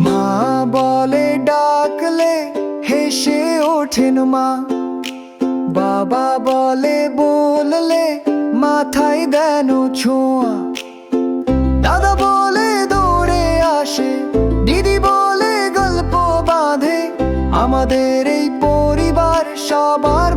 মা বলে, ডাকলে হেসে ওঠেন মা। বাবা বলে, বললে মাথায় দেন ছোঁয়া। দাদা বলে, দৌড়ে আসে। দিদি বলে, গল্প বাঁধে। আমাদের এই পরিবার সবার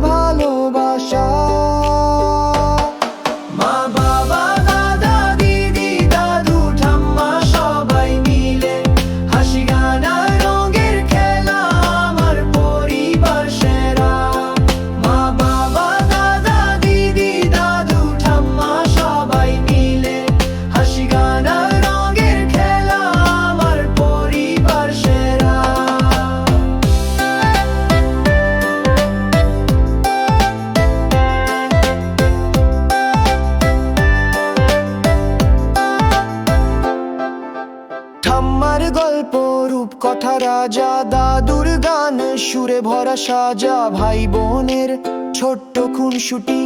গল্প রূপ কথা রাজা, দাদুর গান, সুরে ভরা সাজা ভাই বোনের ছোট্ট খুনসুটি,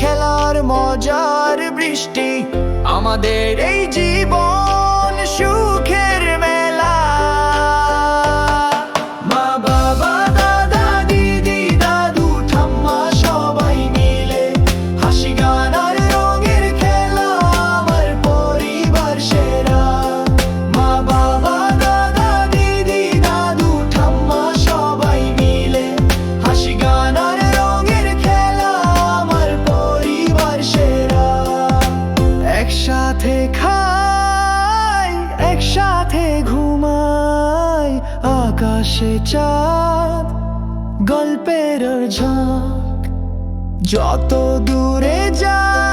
খেলার মজার বৃষ্টি। আমাদের এই জীবন খাই একসাথে ঘুমাই আকাশে চাঁদ গল্পের ঝাঁক। যত দূরে যাই